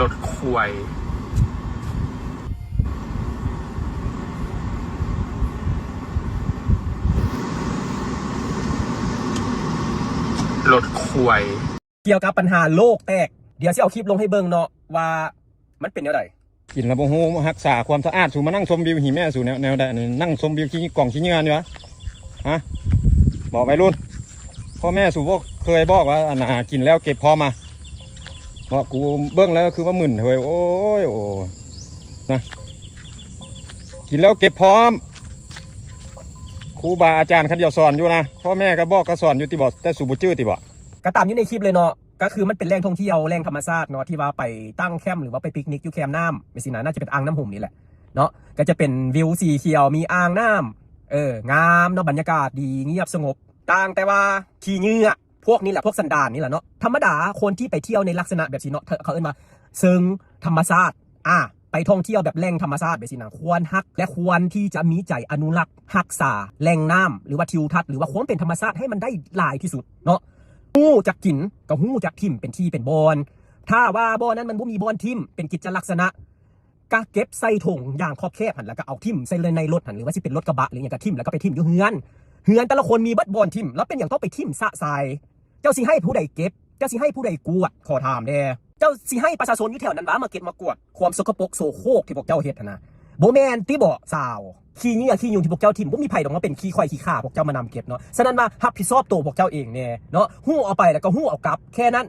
รถควยรถควยเกี่ยวกับปัญหาโลกแตก เดี๋ยวสิเอาคลิปลงให้เบิ่งเนาะว่ามันเป็นแนวใดกินแล้วบ่ฮู้รักษาความสะอาดสู่มานั่งชมวิวหิแม่สู่แนวแนวใดนี่นั่งชมวิวขี้กล่องขี้เหงื่อนี่วะฮะบอกไปรุ่นพ่อแม่สู่บ่เคยบอกว่าอันน่ะกินแล้วเก็บพอมา บอกกูเบิ่งแล้วคือว่าหมื่นเฮ้ยโอ้ยโอ้ยนะกินแล้วเก็บพร้อมครูบาอาจารย์คันเดียวสอนอยู่นะพ่อแม่ก็บอกก็สอนอยู่ติบอกแต่สูบ่จื้อติบอก็ตามอยู่ในคลิปเลยเนาะก็คือมันเป็นแหล่งท่องเที่ยวแหล่งธรรมชาติเนาะที่ว่าไปตั้งแคมป์หรือว่าไปปิกนิกอยู่แคมป์น้ำไม่สินะน่าจะเป็นอ่างน้ำหุ่มนี่แหละเนาะก็จะเป็นวิวสีเขียวมีอ่างน้ำเอองามเนาะบรรยากาศดีเงียบสงบต่างแต่ว่าขี้เงื่อ พวกนี้แหละพวกสันดานนี่แหละเนาะธรรมดาคนที่ไปเที่ยวในลักษณะแบบนี้เนาะเขาเอินว่าซึ่งธรรมชาติอะไปท่องเที่ยวแบบแหล่งธรรมชาติแบบนี้นะควรฮัก และควรที่จะมีใจอนุรักษ์รักษาแหล่งน้ำหรือว่าทิวทัศน์หรือว่าความเป็นธรรมชาติให้มันได้หลายที่สุดเนาะหู้จากกินกับหู้จากทิมเป็นที่เป็นบอนถ้าว่าบอนนั้นมันบ่มีบอนทิมเป็นกิจลักษณะก็เก็บใส่ถุงอย่างครอบแคบหันแล้วก็เอาทิมใส่เลยในรถหันหรือว่าสิเป็นรถกระบะหรืออย่างก็ทิมแล้วก็ไปทิมอยู่เฮือนเฮือนแต่ละคนมีเบัดบอนทิมแล้วเป็นอย่างต้องไปทิมสะทราย เจ้าสิให้ผู้ใดเก็บ เจ้าสิให้ผู้ใดกวด ขอถามแด่เจ้าสิให้ประชาชนอยู่แถวนั้นว่ามาเก็บมากวด ความสกปรกโสโครกที่พวกเจ้าเฮ็ดนะโบแมนที่บ่สาวขี้เงื่อขี้ยุงที่พวกเจ้าทิมบ่มีไผดอกมาเป็นขี้ควายขี้ข่าพวกเจ้ามานำเก็บเนาะฉะนั้นมารับผิดชอบตัวพวกเจ้าเองแน่เนาะหู้เอาไปแล้วก็หู้เอากลับ แค่นั้น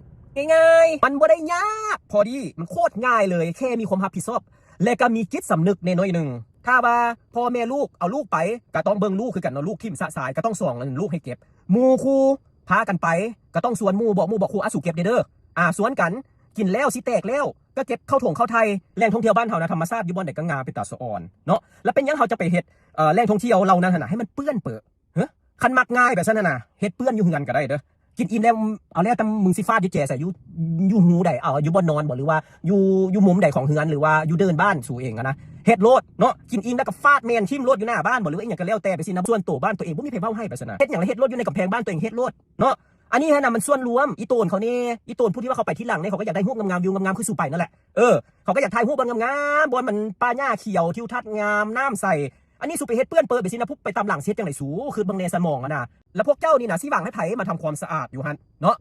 ง่ายๆมันบ่ได้ยาก พอดีมันโคตรง่ายเลย แค่มีความรับผิดชอบ และก็มีจิตสำนึกในน้อยหนึ่งถ้าว่าพ่อแม่ลูกเอาลูกไปก็ต้องเบิ่งลูกคือกันเนาะลูกทิมสะสายก็ต้องส่องลูกให้เก็บมูคู พากันไปก็ต้องสวนมู่บอกมู่บอกครูอาสู่เก็บเด้ออ่าสวนกันกินแล้วสิแตกแล้วก็เก็บเข้าถงเข้าไทยแหล่งท่องเที่ยวบ้านเฮานะธรรมชาติอยู่บ่อนใดก็งามเป็นตาสะอ่อนเนาะแล้วเป็นยังเฮาจะไปเฮ็ดเอ่อแหล่งท่องเที่ยวเรานั้นนะให้มันเปื้อนเปื้อเฮ้คันมักง่ายแบบนั้นน่ะเฮ็ดเปื้อนอยู่เฮือนก็ได้เด้อกินอิ่มแล้วเอาแล้วแต่มึงสิฟาดอยู่แจใส่อยู่อยู่หูใดเอาอยู่บนนอนบ่หรือว่าอยู่อยู่มุมใดของเฮือนหรือว่าอยู่เดินบ้านสู่เองนะ เฮ็ดโลดเนาะกินอิ่มแล้วก็ฟาดแมนทิ่มโลดอยู่หน้าบ้านบ่หรือว่าอหยังก็แล้วแต่ไปสินะส่วนตัวบ้านตัวเองบ่มีไผเว้าให้ไปซะนะเฮ็ดหยังแล้วเฮ็ดโลดอยู่ในกำแพงบ้านตัวเองเฮ็ดโลดเนาะอันนี้ฮะนะมันส่วนรวมอีโตนเขานี่อีโตนผู้ที่ว่าเขาไปที่หลังเนี่ยเขาก็อยากได้รูปงามๆวิวงามๆคือสู่ไปนั่นแหละเออเขาก็อยากถ่ายรูปบงามๆบนมันป่าหญ้าเขียวทิวทัศน์งามน้ำใสอันนี้สู่ไปเฮ็ดเปื้อนเปิดไปสินะพุกไปตามหลังเฮ็ดจังได๋สูคือบางแนสมองอะนะแล้วพวกเจ้านี่นะสิหวังให้ไผมาทำความสะอาดอยู่หั่นเนาะ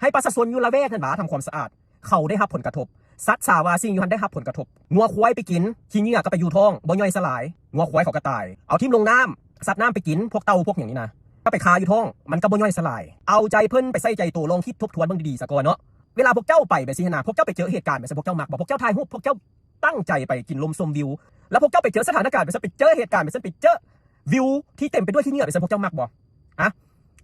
ให้ประชาชนอยู่ละแวกนั่นหวาทำความสะอาด เขาได้รับผลกระทบ สัตว์สาวาสิ่งอยู่หันได้รับผลกระทบงัวควายไปกินขี้เหงื่อก็ไปอยู่ท้องบ่ย่อยสลายงัวควายเขาก็ตาย เอาทิ่มลงน้ำสัตว์น้ำไปกินพวกเต่าพวกอย่างนี้นะก็ไปคาอยู่ท้อง มันก็บ่ย่อยสลาย เอาใจเพิ่นไปใส่ใจตัวลองคิดทบทวนเบิ่งดีๆซะก่อนเนาะเวลาพวกเจ้าไปแบบสินะพวกเจ้าไปเจอเหตุการณ์แบบสิพวกเจ้ามักบอกพวกเจ้าถ่ายรูปพวกเจ้าตั้งใจไปกินลมชมวิว แล้วพวกเจ้าไปเจอสถานการณ์แบบสิไปเจอเหตุการณ์แบบสิไปเจอวิวที่เต็มไปด้วยขี้เหงื่อแบบสิพวกเจ้ามักบ่อะ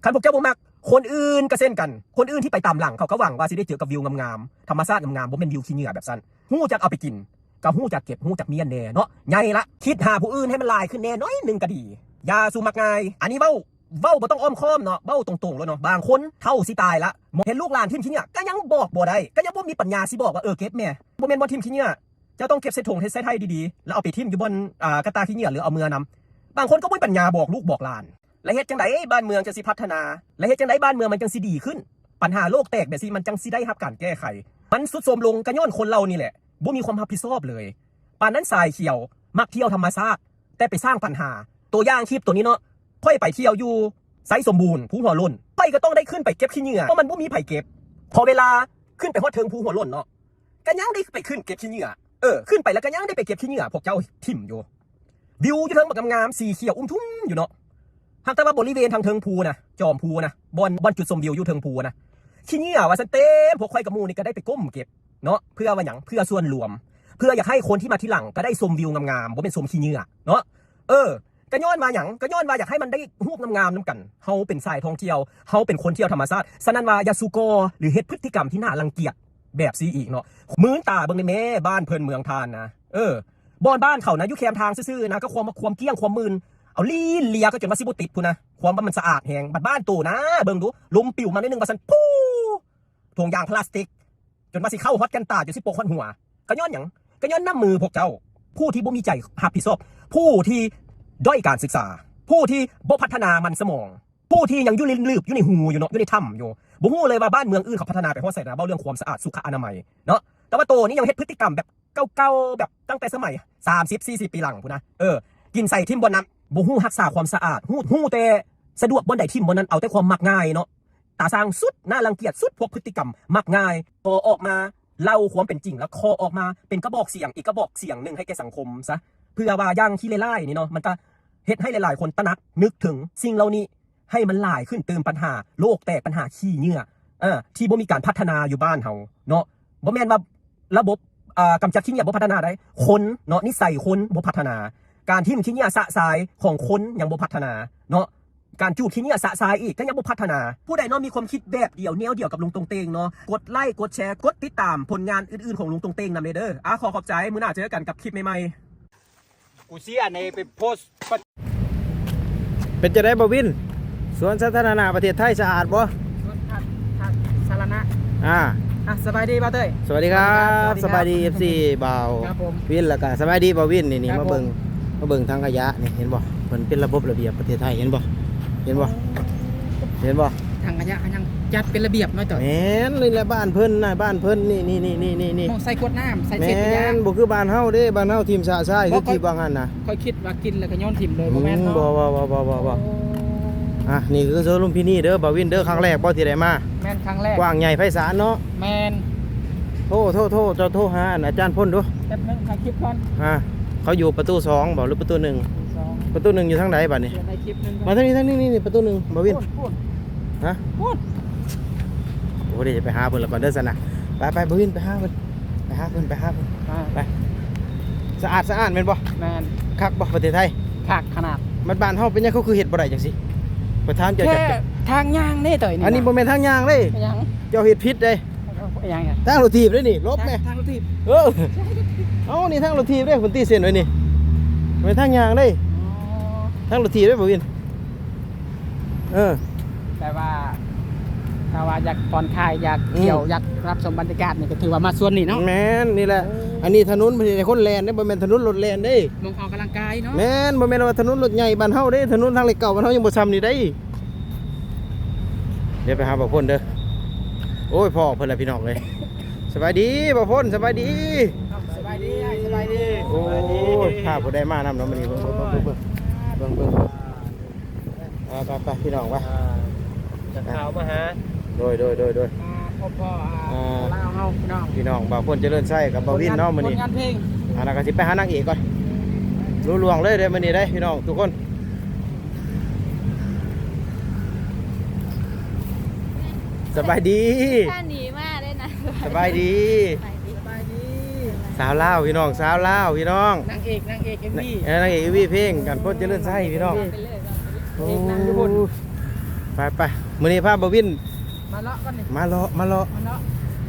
คันพวกเจ้าบ่มัก คนอื่นก็เส้นกัน คนอื่นที่ไปตามหลังเขาก็หวังว่าสิได้เจอกับวิวงามๆ ธรรมชาติงามๆบ่เป็นวิวขี้เหงื่อแบบสั้นหู้จักเอาไปกินกับหู้จักเก็บหู้จักเมียนแน่เนาะใหญ่ละ คิดหาผู้อื่นให้มันลายขึ้นแน่น้อยหนึ่งก็ดียาสูมักง่าย อันนี้เว้าเว้าบ่ต้องอ้อมค้อมเนาะเว้าตรงๆแล้วเนาะบางคนเท่าสิตายละเห็นลูกหลานทิมขี้เหงื่อก็ยังบอกบ่ได้ก็ยังบ่มีปัญญาสิบอกว่าเออเก็บแม่บ่แม่นบ่ทิมขี้เหงื่อจะต้องเก็บใส่ถุงให้ใส่ไทยดีๆแล้วเอาไปทิมอยู่บนกระตาขี้เหงื่อหรือเอามือนำบางคนก็บ่มีปัญญาบอกลูกบอกหลาน และเฮ็ดจังไดบ้านเมืองจะสิพัฒนา และเฮ็ดจังไดบ้านเมืองมันจังสิดีขึ้น ปัญหาโลกแตกแบบสิมันจังสิได้รับการแก้ไข มันสุดโทรมลงก็ย้อนคนเรานี่แหละบ่มีความรับผิดชอบเลยป่านนั้นสายเขียว มักเที่ยวธรรมชาติแต่ไปสร้างปัญหา ตัวอย่างคลิปตัวนี้เนาะค่อยไปเที่ยวอยู่ไซสมบูรณ์ภูหัวลุ่นไปก็ต้องได้ขึ้นไปเก็บขี้เหงื่อเพราะมันบ่มีไผเก็บ พอเวลาขึ้นไปฮอดเทิงภูหัวลุ่นเนาะก็ยังได้ไปขึ้นเก็บขี้เหงื่อเออขึ้นไปแล้วก็ยังได้ไปเก็บขี้เหงื่อพวกเจ้าทิ่มอยู่วิวอยู่เทิงบักงามสีเขียวอุ้มทุ่มอยู่เนาะ หากแต่ว่าบริเวณทางเทิงภูนะจอมภูนะบอนบอนจุดชมวิวอยู่เทิงภูนะขี้เหงื่อว่าสันเต้มพวกข่อยกับมูนี่ก็ได้ไปก้มเก็บเนาะเพื่อว่าหยังเพื่อส่วนรวม เพื่ออยากให้คนที่มาที่หลังก็ได้ชมวิวงามๆบ่เป็นชมขี้เหงื่อเนาะเออก็ย้อนมาหยังก็ย้อนมาอยากให้มันได้รูปงามๆนํกันเฮาเป็นสายท่องเที่ยวเฮาเป็นคนเที่ยวธรรมชาติฉะนั้นว่ายาสุโกอหรือเฮ็ดพฤติกรรมที่น่ารังเกียจแบบซีอีกเนาะมื้นตาเบิ่งได้แม่บ้านเพิ่นเมืองทานนะเออบอนบ้านเขานะอยู่แคมทางซื่อๆนะก็ความความเกี้ยงความมืน เอาลีเลียก็จนมาซิบุติดพูนะความว่ามันสะอาดแหงบัดบ้านตู่นะ เบิ่งดูลมปิวมาได้หนึ่งมาสันปู้ทวงยางพลาสติก จนมาสิเข้าฮอตกันตาจนสิโปกฮอตหัวก็ย้อนหยังก็ย้อนน้ำมือพวกเจ้า ผู้ที่บ่มีใจรับผิดชอบผู้ที่ด้อยการศึกษา ผู้ที่บ่พัฒนามันสมอง ผู้ที่ยังอยู่ในลืบอยู่ในหูอยู่เนาะอยู่ในถ้ำอยู่บ่ฮู้เลยว่าบ้านเมืองอื่นเขาพัฒนาไปฮอดใส่นะเบ้าเรื่องความสะอาดสุขอนามัยเนาะแต่ว่าโตนี่ยังเฮ็ดพฤติกรรมแบบเก่าๆแบบตั้งแต่สมัย 30 40 ปีหลังพูนนะเออกินใส่ทิมบนนั้น บ่ฮู้รักษาความสะอาดฮู้ฮู้แต่สะดวกบนใดทิมบนนั้นเอาแต่ความมักง่ายเนาะตาสร้างสุดน่ารังเกียจสุดพวกพฤติกรรมมักง่ายพอออกมาเล่าความเป็นจริงแล้วคอออกมาเป็นกระบอกเสียงอีกกระบอกเสียงหนึ่งให้แก่สังคมซะเพื่อว่าย่างที่ไล่ๆนี่เนาะมันก็เฮ็ดให้หลายๆ คนตระหนักนึกถึงสิ่งเหล่านี้ให้มันหลายขึ้นเติมปัญหา โลกแตกปัญหาขี้เงื่อเออที่บ่มีการพัฒนาอยู่บ้านเฮาเนาะบ่แม่นว่าระบบอ่ากำจัดขี้เงื่อบ่พัฒนาได้คนเนาะนิสัยคนบ่พัฒนา การที่มันขี้เหงื่อสะสายของคนยังบ่พัฒนาเนาะการจูดขี้เหงื่อสะสายอีกก็ยังบ่พัฒนา ผู้ใดเนาะมีความคิดแบบเดียวแนวเดียวกับลุงตรงเตงเนาะกดไลค์กดแชร์กดติดตามผลงานอื่นๆของลุงตรงเตงนำเลยเด้ออะขอขอบใจมื้อหน้าเจอกันกับคลิปใหม่ๆกูเสียในไปโพสต์เป็นจะได้บ่วินสวนสาธารณะประเทศไทยสะอาดบ่สารณะอ่าอะสบายดีป่ะเต้ยสวัสดีครับสสวับาสยดีดีครับ FC บ่าวครับผมวินแล้วก็สบายดีบ่าววินนี่นี่ครับมาเบิ่ง มาเบิ่งทางขยะนี่เห็นบ่เพิ่นเป็นระบบระเบียบประเทศไทยเห็นบ่เห็นบ่เห็นบ่ทางขยะยังจัดเป็นระเบียบหน้อยต่อยแม่นนี่แหละบ้านเพิ่นน่ะบ้านเพิ่นนี่นี่นี่นี่นี่นี่มองใส่ขวดน้ำใส่แม่เศษขยะนบ่คือบ้านเฮาเด้บ้านเฮาทีมสะทรายบ่คือค่อยที่บางอันน่ะค่อยคิดว่ากินแล้วก็โย้อนถิ่มเลยอืบ่แม่นมเนาะบ่บ่บ่บ่บ่บ่อะนี่คือโซลุมพินีเด้อบ่าววินเด้อครั้งแรกบ่ที่ได้มาแม่นครั้งแรกกว้างใหญ่ไพศาลเนาะแม่นโทษโทษโทษเจ้าโทษหาอันอาจารย์พ่นดูแป๊บนึงถ่ายคลิปก่อนอ่า เขาอยู่ประตูสองบอกหรือประตูหนึ่งสองประตูหนึ่งอยู่ทางไหนบัดนี้ เดี๋ยวในคลิปหนึงมาทางนี้ทางนี้นี่นี่ประตูหนึ่งบาวิน พูดพูดฮะ พูดโอ้เดี๋ยวจะไปหาเพิ่นและก่อนเด้อสนะไปไปบาวินไปหาเพิ่นไปหาเพิ่นไปหาเพิ่นอ่าสะอาดสะอาดแม่นบ่แม่นคักบ่ประเทศไทยคักขนาดมันบ้านเฮาเป็นหยังเขาคือเฮ็ดบ่ได้จังซี่ประธานเจ้าแค่จะทางย่างนี่ต่อยนี่อันนี้บ่แม่นทางยางเลยไปยังเจ้าเฮ็ดผิดเด้ ไปยังอะทางรถถีบเด้นี่ลบแม่ทางรถถีบเออเอ้านี่ทางรถถีบเด้เพิ่นตีเส้นไว้นี่บ่แม่นทางยางเด้อ๋อทางรถถีบเด้บาวินเออแต่ว่าถ้าว่าอยากผ่อนคลายอยากอืมเที่ยวอยากรับชมบรรยากาศนี่ก็ถือว่ามาส่วนนี้เนาะแม่นนี่แหละอันนี้ถนนบ่ใช่คนแลนเด้บ่แม่นถนนรถแลนเด้มองออกกำลังกายเนาะแม่นบ่แม่นว่าถนนรถใหญ่บ้านเฮาเด้ถนนทางเหล็กเก่าบ้านเฮายังบ่ซ้ำนี่ได้เดี๋ยวไปหาบ่าวพ่นเด้อ โอ้ยพ่อเพิ่นละพี่น้องเลยสบายดีบ่าวพ่นสบายดีสบายดีสบายดีโอ้ยพาผู้ใดมานำเนาะมื้อนี้เบิ่งเบิ่งเบิ่งเบิ่งเบิ่งเบิ่งอ่าไปไปพี่น้องไปจะข่าวมาหาโดยโดยโดยโดยอ่าพ่อพ่ออ่าอ่าลาวเฮาพี่น้องพี่น้องบ่าวพ่นเจริญไส้กับบ่าววินเนาะมื้อนี้ผลงานเพลงอันนั้นก็สิไปหานางเอกก่อนรู้ลวงเลยเด้อมื้อนี้ได้พี่น้องทุกคน สบายดี ท่าหนีมากเลยนะสบายดีไปดิสบายดีสาวลาวพี่น้องสาวลาวพี่น้องนางเอกนางเอกเอ็มวีเอ้ยนางเอกวีเพลงกันพ่นเจริญไส้พี่น้องไปเลยโอ้เอกนางอยู่บนไปไปมื้อนี้พาบ่วินมาเลาะกันนี่มาเลาะมาเลาะมาเลาะ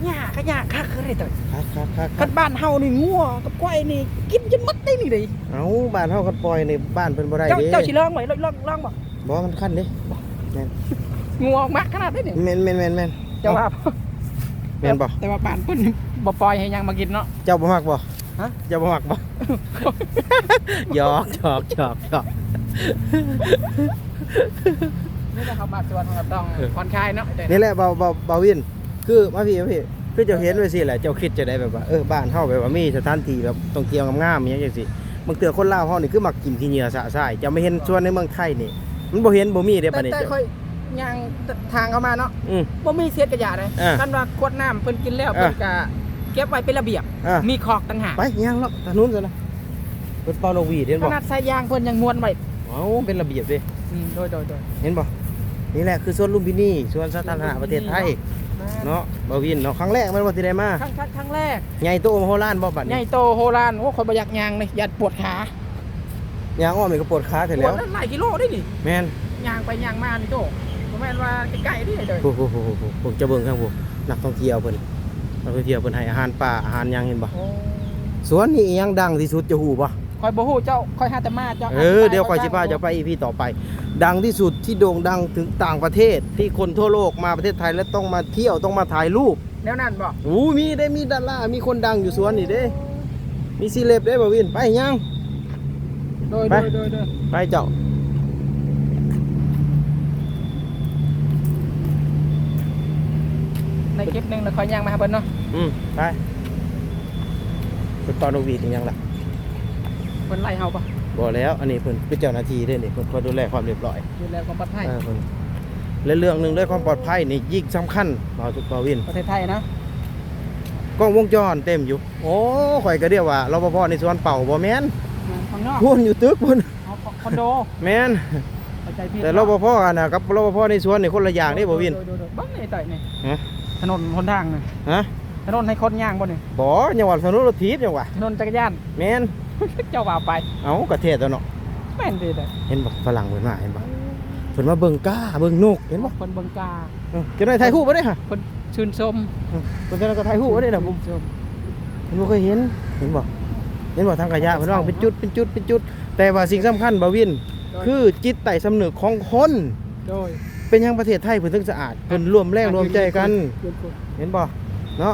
หญ้าขยะคักคือได้ต่อยครับครับครับคกัรับนบ้านเฮานี่งัวกับควายนี่กินจนหมดได้นี่เลยเอ้าบ้านเฮากันปล่อยในบ้านเพิ่นบ่ได้เจ้าเด้เจ้าสิลองไหมลองลองลองบ่บ่มันคันเด้ งัวมักขนาดนี้นี่แม่นแม่นแม่นแม่นเจ้าว่าแม่นบ่แต่ว่าบ้านเพิ่นบ่ปล่อยให้ยังมากินเนาะเจ้าบ่มักบ่ฮะเจ้าบ่มักบ่หยอกหยอกหยอกหยอกนี่แหละเขามาชวนเราต้องผ่อนคลายเนาะนี่แหละเบาเบาเบาวินคือมาพี่มาพี่คือเจ้าเห็นไว้สิแหละเจ้าคิดจะได้แบบว่าเออบ้านเฮาแบบว่ามีสถานที่แบบท่องเที่ยวงามๆอย่างจังซี่บางเทื่อคนลาวเฮานี่คือมักกินขี้เหงื่อสะสายจะไม่เห็นส่วนในเมืองไทยนี่มันบ่เห็นบ่มีเด้แต่บัดนี้แต่เจ้าค่อย ย่างทางเข้ามาเนาะอืม บ่มีเศษกระยาเลยอ่ากันว่าขวดน้ำเพิ่นกินแล้วอ่าเพิ่นก็เก็บไว้เป็นระเบียบ อะมีขอกต่างหากไปย่างเลาะถนนซะนะเพิ่นเป่านกหวีดเห็นขบ่นาดสายยางเพิ่นยังม้วนไว้เอ้าเป็นระเบียบเด้อืมโดยโดยโดยเห็นบ่นี่แหละคือสวนลุมพินีสวนสาธารณะประเทศไทยเนาะบ่าววินเนาะครั้งแรกมันบ่สิได้มาครั้งครั้งครั้งแรกใหญ่โตมโหฬารบ่บัดใหญ่นี้โตโฮลานโอ้คนบ่อยากยางเลยอยากปวดขาย่างอ้อมนี่ก็ปวดขาเสร็จปแล้ววดนั้นหลายกิโลได้นี่แม่นยางไปยางมานี่โต บ่แม่นว่าใกล้ๆนี่เด้อโอ้โหโหโหโหผมจะเบิ่งครับผมนักท่องเที่ยวเพิ่นนักท่องเที่ยวเพิ่นให้อาหารป่าอาหารหยังเห็นบ่โอ้สวนนี่อิหยังดังที่สุดจะฮู้บ่คอยบ่ฮู้เจ้าคอยหาแต่มาเจ้าเออเดี๋ยวค่อยสิพาจะไป EP ต่อไป ดังที่สุดที่โด่งดังถึงต่างประเทศที่คนทั่วโลกมาประเทศไทยแล้วต้องมาเที่ยวต้องมาถ่ายรูปแนวนั้นบ่อู้มีได้มีดารามีคนดังอยู่สวนนี่เด้ มีซีเลบเด้บ่วินไปยังโดยไปโดยโดยโดยไปเจ้า ใน คลิปหนึงแล้วคอยยางมาหาเพิ่นเนาะอืมไปเพิ่นเป่านกหวีดอีหยังล่ะเพิ่นไล่เฮาปะบ่แล้ว อันนี้เพิ่นเป็นเจ้าหน้าที่เด้นี่เพิ่นคอยดูแลความเรียบร้อยดูแลความปลอดภัยเออเพิ่นและเรื่องหนึงด้วยความปลอดภัยนี่ยิ่งสำคัญบ่าวทุกบ่าววิน ประเทศไทยนะกล้องวงจรเต็มอยู่ โอ้ข่อยก็เรียกว่ารปภในสวนเป่าบ่แม่นข้างนอกพุ่นอยู่ตึกพุ่นเอาคอนโดแม่นเข้าใจผิดแต่รปภอันน่ะกับรปภในสวนนี่คนละอย่างเด้บ่วิน โดยโดยโดยเบ้างนี่ต่อยนี่ฮะ ถนนหนทางนี่ฮะถนนให้คนย่างบ่นี่บ่ยังว่าถนนรถถีบจังหวะถนนจักรยานแม่นเจ้าว่าไป เอ้ากระเทศตัวเนาะแม่นดีแต่เห็นบ่ฝรั่งเพิ่นมาเห็นบ่เพิ่นมาเบิ่งก้าเบิ่งนกเห็นบ่คนเบิ่งกาเออจะได้ถ่ายรูปบ่ได้ฮะคนชื่นชมเพิ่นจะได้ก็ถ่ายรูปบ่ได้ดอกผมชื่นชมเห็นบ่เคยเห็นเห็นบ่เห็นบ่ทางขยะเพิ่นวางเป็นจุดเป็นจุดเป็นจุด แต่ว่าสิ่งสำคัญบ่วิน คือจิตใต้สำนึกของคนโดย เป็นหยังประเทศไทยเพิ่นถึงสะอาดเพิ่นร่วมแรงร่วมใจกันยืนคนเห็นบ่เนาะ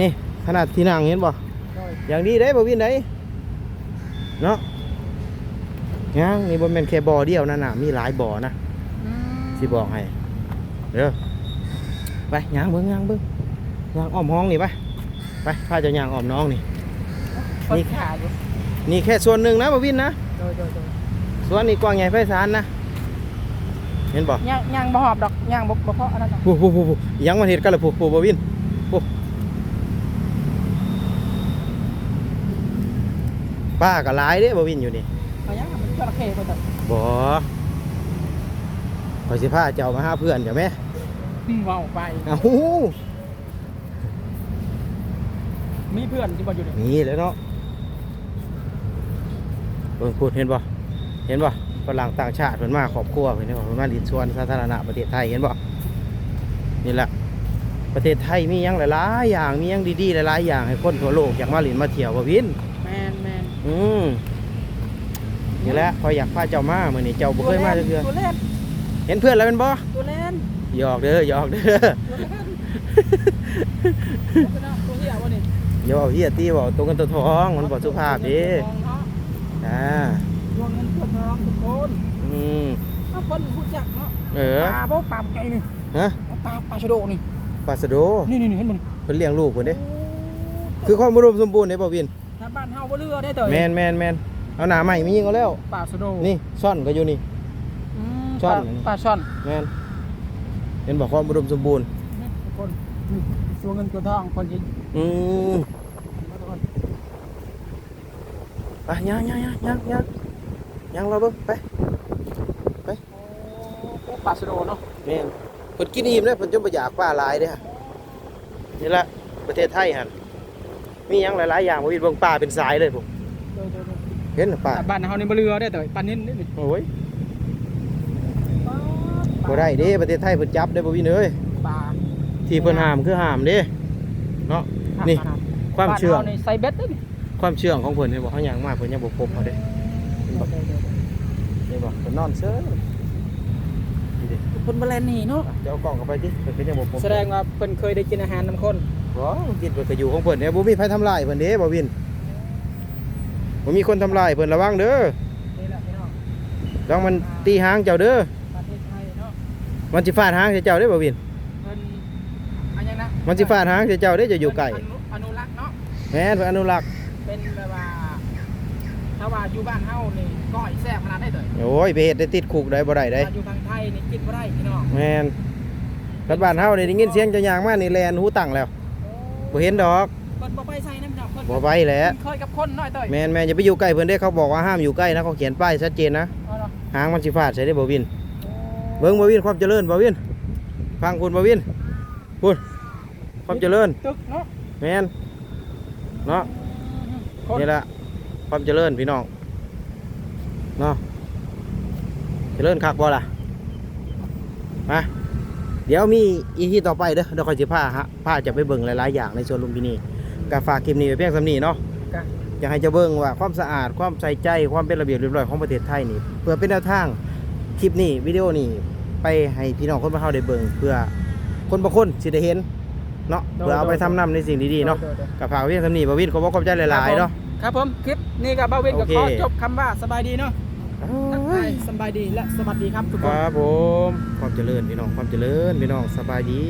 นี่ขนาดที่นั่งเห็นบ่โดยอย่างดีได้บ่วินได้เนาะยังนี่บ่แม่นแค่บ่อเดียวนะน่ะมีหลายบ่อนะอืมสิบอกให้เด้อไปย่างเบิ่งย่างเบิ่งย่างอ้อมห้องนี่ไปไปพาเจ้าย่างอ้อมน้องนี่คนนี่ขาอยู่นี่แค่ส่วนหนึ่งนะบ่วินนะโดยโดยโดยส่วนนี้กว้างใหญ่ไพศาลนะ เห็นบ่ย่างย่างบ่หอบดอกย่างบ่บ่เพราะอันนั้นดอกผู้ผู้ผู้ผู้ยังมันเห็ดกันละผู้ผู้บ่วินผู้ป้าก็หลายเด้บ่วินอยู่นี่เอาย่างมันจระเข้ไปแต่บ่ขอยสิพาเจ้ามาหาเพื่อนเดี๋ยวแม่เว้าไป เอ้ามีเพื่อนที่บ่อยู่นี่มีแล้วเนาะเบิ่งพูดเห็นบ่เห็นบ่ ฝรั่งต่างชาติเพิ่นมาครอบครัวเพิ่นเพิ่นมาดินสวนสาธารณะประเทศไทยเห็นบ่นี่แหละประเทศไทยมีหยังหลายๆอย่างมีหยังดีๆหลายๆอย่างให้คนทั่วโลกอยากมาเล่นมาเที่ยวบ่วินแมนแมนอืมนี่แหละพอยอยากพาเจ้ามาเมื่อนี้เจ้าบ่เคยมาจักเทื่อตัวเล่นเห็นเพื่อนแล้วเป็นบ่ตัวเล่นหยอกเด้อหยอกเด้อตัวเล่นตัวเหี้ยวะนี่อย่าเอาเฮียตีบ่ตัวเงินตัวทองมันบ่สุภาพเด้ทองเนาะอ่าดวงเงินตัวทองทุกคนอืมถ้าคนรู้จักเนาะเออปลาบ่ปลาไก่นี่ฮะปลาปลาชะโดนี่ปลาสะโดนี่นี่นี่เห็นบ่นี่เพิ่นเลี้ยงลูกเพิ่นเด้คือความอุดมสมบูรณ์เด้บ่วินถ้าบ้านเฮาบ่เรือได้เตยแม่นแม่นแม่นเอาหน้าใหม่มียิงเอาแล้วปลาชะโดนี่ซ่อนก็อยู่นี่อืมช่อนปลาปลาช่อนแม่นเห็นบ่ความอุดมสมบูรณ์นี่ทุกคนนี่ตัวเงินตัวทองคนที่อืมทุกคนไปย่างย่างย่างย่างย่าง ย่างเราเบิ่งไปโอ้ปลาชะโดเนาะแม่นเพิ่นกินอิ่มแล้วเพิ่นจนบ่อยากปลาหลายเด้อนี่แหละประเทศไทยหั่นมีหยังหลายๆอย่างบ่มีเบิ่งปลาเป็นสายเลยผมโดยโดยโดยเห็นน่ะปลาแต่บ้านเฮานี่บ่เรือได้เตยปลานิ่นนี่นี่โอ้ยบ่ได้เด้ประเทศไทยเพิ่นจับได้บ่วินเอ้ยปลาที่เพิ่นห้ามคือห้ามเด้เนาะนี่ความเชื่อบ้นฮนี่ใส่เบ็ดเด้อนี่ความเชื่องของเพิ่นนี่บ่เฮาหยังมาเพิ่นยังบ่พบเขาเด้นี่ บ่เพิ่นนอนเซ้อนี่ดิเพิ่นบ่แล่นหนี่เนาะเดี๋ยวเอากล้องเข้าไปดิเพิ่นก็ยังบ่พบแสดงว่าเพิ่นเคยได้กินอาหารนํคนบ่มันกินเพิ่นก็อยู่ของเพิ่นเนี่ยบ่มีไผทำลายเพิ่นเด้บ่วินบ่มีคนทำลายเพิ่นระวังเด้อนี่แหละพี่น้องลองมันตีหางเจ้าเด้อประเทศไทยเนาะมันสิฟาดหางใส่เจ้าเด้อบ่วิน เพิ่นอันยังนะมันสิฟาดหางใส่เจ้าเด้อจะอยู่ไกลอนุอนุรักษ์เนาะแม่นเพิ่นอนุรักษ์เป็นแบบว่า ถ้าว่าอยู่บ้านเฮานี่ก้อยแซ่บขนาดได้เลยโอ้ยไปเฮ็ดได้ติดคุกได้บ่ได้ได้ถ้าอยู่ทางไทยนี่กินบ่ได้พี่น้องแม่นรัฐบาลเฮานี่ได้ยินเสียงเจ้าย่างมานี่แลนหูตั้งแล้วบ่เห็นดอกเพิ่นบ่ไปใส่น้ำดอกเพิ่นบ่ไปแหล้วเพิ่นเคยกับคนน้อยเต้ยแม่นแม่นอย่าไปอยู่ใกล้เพิ่นเด้เขาบอกว่าห้ามอยู่ใกล้นะเขาเขียนป้ายชัดเจนนะเอาเนาะหางมันสิฟาดใส่ได้บ่วินเบิ่งบ่วินความเจริญบ่วินฟังคุณบ่วินคุณความเจริญตึกเนาะแม่นเนาะคนนี่แหละ ความเจริญพี่น้องเนาะเจริญคักบ่ล่ะมาเดี๋ยวมีอีพีต่อไปเด้อเดี๋ยวค่อยสิพาฮะพาจะไปเบิ่งหลายๆอย่างในสวนลุมพินีก็ฝากคลิปนี้ไว้เพียงสำนี้เนาะกะอยากให้เจะเบิ่งว่าความสะอาดความใส่ใจความเป็นระเบียบเรียบร้อยของประเทศไทยนี่เพื่อเป็นแนวทางคลิปนี้วิดีโอนี้ไปให้พี่น้องคนบ้านเฮาได้เบิ่งเพื่อคนบางคนสิได้เห็นเนาะเพื่อเอาไปทำนำในสิ่งดีๆเนาะโดยโดยกับฝากไว้เพียงสำนี้บ่วินขอบอกขอบใจหลายๆเนาะ ครับผมคลิปนี้กับบ้าเวนก็โอเค ขอจบคำว่าสบายดีเนาะทักทายสบายดีและสวัสดีครับทุกคคน รับผม ความเจริญพี่น้อง ความเจริญพี่น้องสบายดี